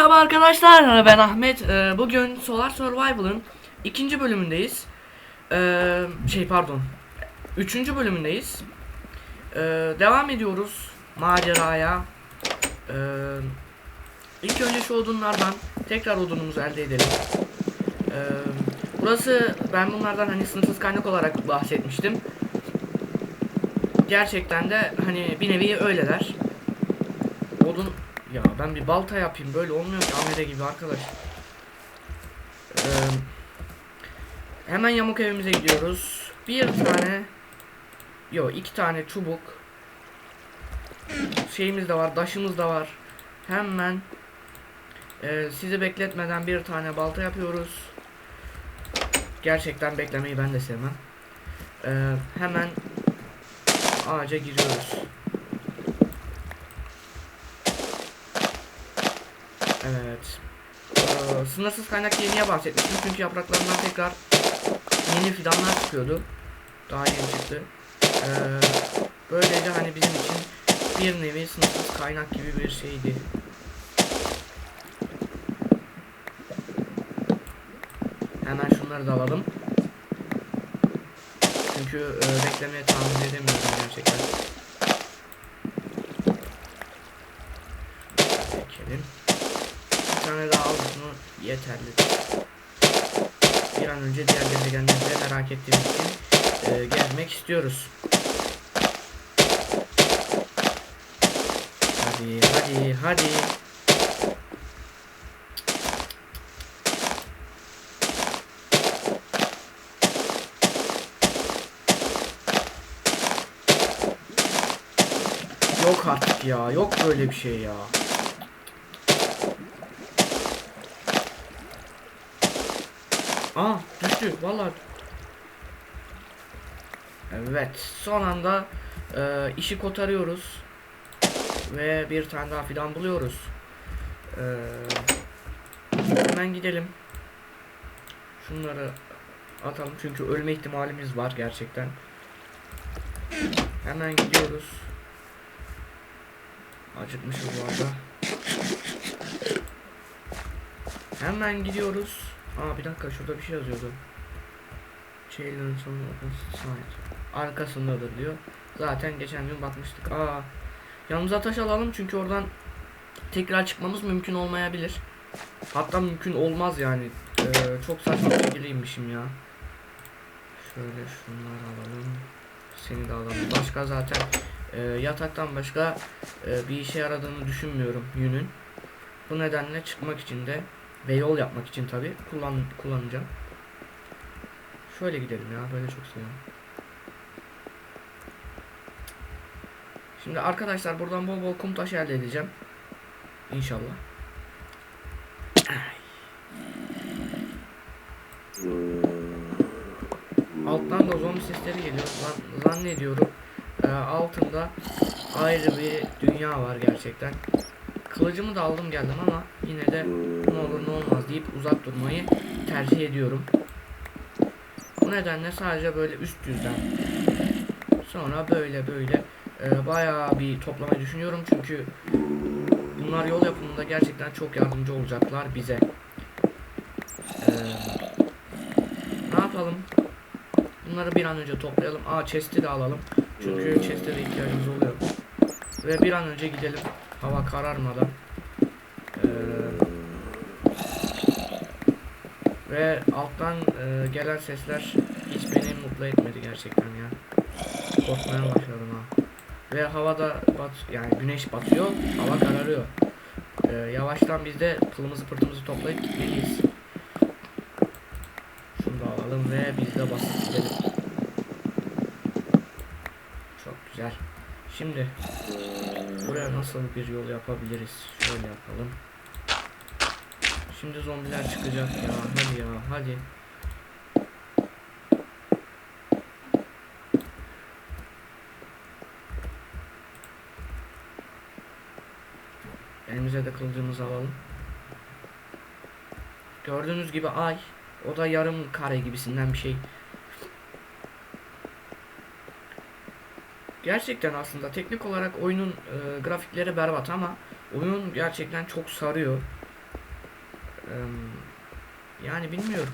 Merhaba arkadaşlar ben Ahmet. Ee, bugün Solar Survival'ın ikinci bölümündeyiz. Ee, şey pardon üçüncü bölümündeyiz. Ee, devam ediyoruz maceraya. İlk önce şu odunlardan tekrar odunumuzu elde edelim. Burası ben bunlardan hani sınırsız kaynak olarak bahsetmiştim. Gerçekten de hani bir nevi öyleler. Odun ya ben bir balta yapayım böyle olmuyor ki amele gibi arkadaş. Ee, hemen yamuk evimize gidiyoruz. Bir tane Yo iki tane çubuk şeyimiz de var, daşımız da var. Hemen e, sizi bekletmeden bir tane balta yapıyoruz. Gerçekten beklemeyi ben de sevmem. Ee, hemen ağaca giriyoruz. Evet. Ee, sınırsız kaynak yeniye bahsetmiştim çünkü yapraklarından tekrar yeni fidanlar çıkıyordu. Daha yeni çıktı. Ee, böylece hani bizim için bir nevi sınırsız kaynak gibi bir şeydi. Hemen şunları da alalım. Çünkü e, beklemeye tahammül edemiyorum gerçekten. Çekelim. Bir tane daha aldım yeterli. Bir an önce diğer gezegenleri merak ettiğimiz için e, gezmek istiyoruz. Hadi hadi hadi. Yok artık ya. Yok böyle bir şey ya. Aa düştü vallahi. Evet son anda e, işi kotarıyoruz ve bir tane daha fidan buluyoruz. E, hemen gidelim. Şunları atalım çünkü ölme ihtimalimiz var gerçekten. Hemen gidiyoruz. Acıkmışız bu arada. Hemen gidiyoruz. Aa bir dakika şurada bir şey yazıyordu. Ceylan'ın side. Arkasındadır diyor. Zaten geçen gün bakmıştık. Aa. Yanımıza taş alalım çünkü oradan tekrar çıkmamız mümkün olmayabilir. Hatta mümkün olmaz yani. Ee, çok saçma bir şekildeymişim ya. Şöyle şunları alalım. Seni de alalım. Başka zaten e, yataktan başka e, bir işe yaradığını düşünmüyorum yünün. Bu nedenle çıkmak için de ve yol yapmak için tabi kullan kullanacağım. Şöyle gidelim ya böyle çok seviyorum. Şimdi arkadaşlar buradan bol bol kum taşı elde edeceğim. İnşallah. Alttan da zombi sesleri geliyor. Zan- zannediyorum e, altında ayrı bir dünya var gerçekten. Kılıcımı da aldım geldim ama yine de ne olur ne olmaz deyip uzak durmayı tercih ediyorum. Bu nedenle sadece böyle üst yüzden sonra böyle böyle e, bayağı bir toplamayı düşünüyorum çünkü bunlar yol yapımında gerçekten çok yardımcı olacaklar bize. E, ne yapalım? Bunları bir an önce toplayalım. Aa chest'i de alalım. Çünkü chest'e de ihtiyacımız oluyor. Ve bir an önce gidelim. Hava kararmadan. Ee, ve alttan e, gelen sesler hiç beni mutlu etmedi gerçekten ya. Korkmaya başladım ha. Ve havada bat yani güneş batıyor, hava kararıyor. Ee, yavaştan biz de pılımızı pırtımızı toplayıp gitmeliyiz. Şunu da alalım ve biz de basıp gidelim. Çok güzel. Şimdi buraya nasıl bir yol yapabiliriz? Şöyle yapalım. Şimdi zombiler çıkacak ya. Hadi ya hadi. Elimize de kılıcımızı alalım. Gördüğünüz gibi ay. O da yarım kare gibisinden bir şey. Gerçekten aslında teknik olarak oyunun e, grafikleri berbat ama oyun gerçekten çok sarıyor. Eee, yani bilmiyorum.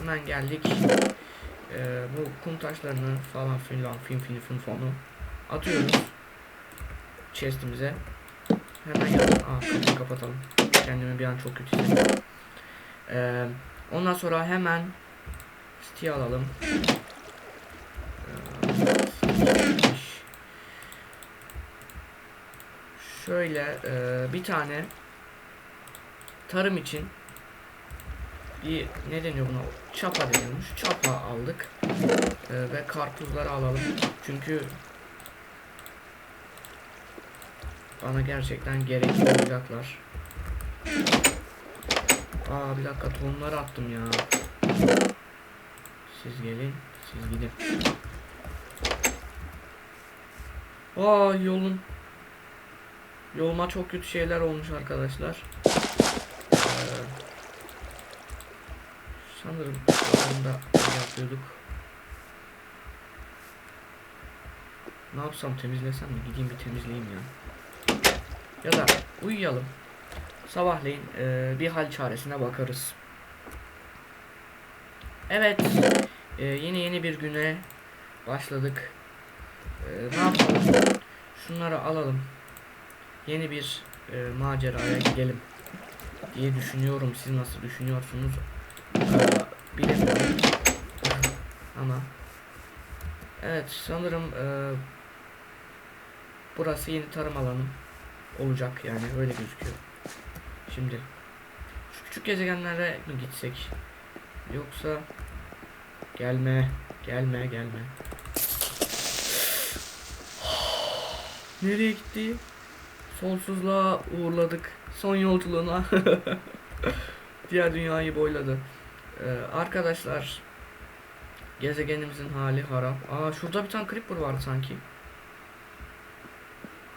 Hemen geldik. Eee, bu kum taşlarını falan filan fin fin fin fonu atıyoruz. Chest'imize. Hemen yapalım. Aa kapatalım. Kendimi bir an çok kötü hissediyorum. Eee, ondan sonra hemen Steel alalım. Şöyle eee, bir tane tarım için bir ne deniyor buna? Çapa deniyormuş. Çapa aldık. Eee, ve karpuzları alalım. Çünkü bana gerçekten gerekli olacaklar. Aa bir dakika tohumları attım ya. Siz gelin, siz gidin. Aa yolun Yoluma çok kötü şeyler olmuş arkadaşlar. Ee, sanırım onda yapıyorduk. Ne yapsam temizlesem mi? Gideyim bir temizleyeyim ya. Ya da uyuyalım. Sabahleyin e, bir hal çaresine bakarız. Evet. E, yeni yeni bir güne başladık. E, ne yapalım? Şunları alalım yeni bir e, maceraya gidelim diye düşünüyorum. Siz nasıl düşünüyorsunuz? Bilemiyorum. Ama evet sanırım e, burası yeni tarım alanı olacak yani öyle gözüküyor. Şimdi şu küçük gezegenlere mi gitsek? Yoksa gelme, gelme, gelme. Nereye gitti? Sonsuzluğa uğurladık. Son yolculuğuna. Diğer dünyayı boyladı. Ee, arkadaşlar gezegenimizin hali harap. Aa şurada bir tane creeper vardı sanki.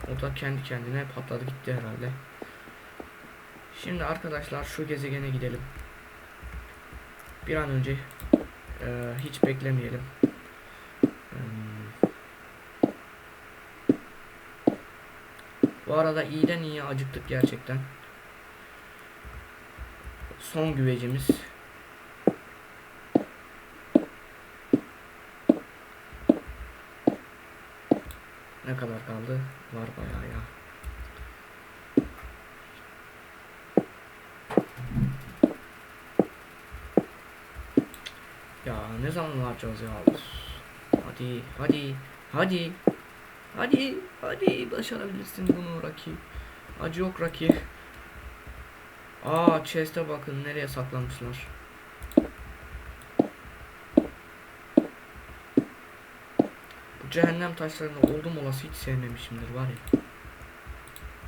O da kendi kendine patladı gitti herhalde. Şimdi arkadaşlar şu gezegene gidelim. Bir an önce e, hiç beklemeyelim. Bu arada iyiden iyiye acıktık gerçekten. Son güvecimiz. Ne kadar kaldı? Var bayağı ya. Ya ne zaman varacağız ya? Hadi, hadi, hadi. Hadi, hadi başarabilirsin bunu Raki. Acı yok Raki. Aa, chest'e bakın nereye saklamışlar. Bu cehennem taşlarını oldum olası hiç sevmemişimdir var ya.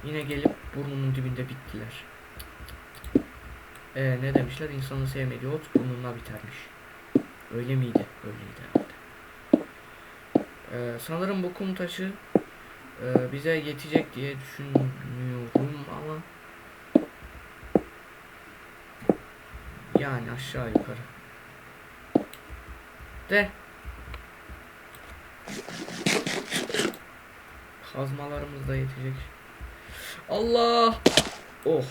Yine gelip burnumun dibinde bittiler. Ee, ne demişler? İnsanın sevmediği ot burnunda bitermiş. Öyle miydi? Öyleydi. Ee, sanırım bu kum taşı e, bize yetecek diye düşünüyorum ama yani aşağı yukarı. De kazmalarımız da yetecek. Allah! Oh!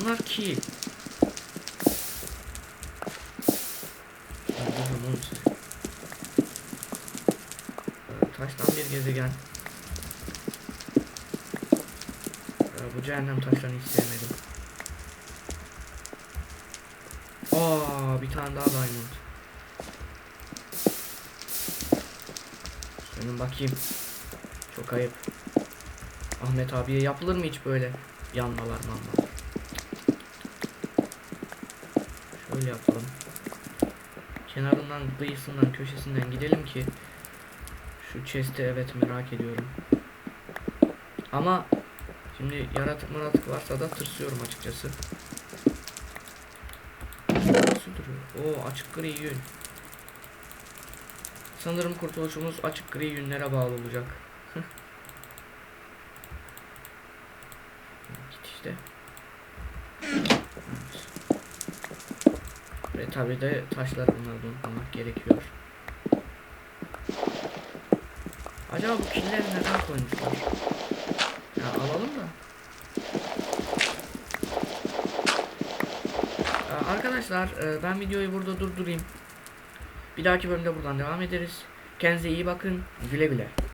Bunlar ki. Ee, Taştan bir gezegen. Ee, Bu cehennem taşlarını hiç sevmedim. Aa, bir tane daha diamond. Senin bakayım. Çok ayıp. Ahmet abiye yapılır mı hiç böyle yanmalar manmalar? Şöyle yapalım. Kenarından, kıyısından, köşesinden gidelim ki şu chest'i evet merak ediyorum. Ama şimdi yaratık maratık varsa da tırsıyorum açıkçası. Nasıl duruyor? Oo açık gri yün. Sanırım kurtuluşumuz açık gri yünlere bağlı olacak. Git işte. Ve tabi de taşlar bunları da gerekiyor. Acaba bu killeri neden koymuşlar? Ya alalım da. Ee, arkadaşlar e, ben videoyu burada durdurayım. Bir dahaki bölümde buradan devam ederiz. Kendinize iyi bakın. Güle güle.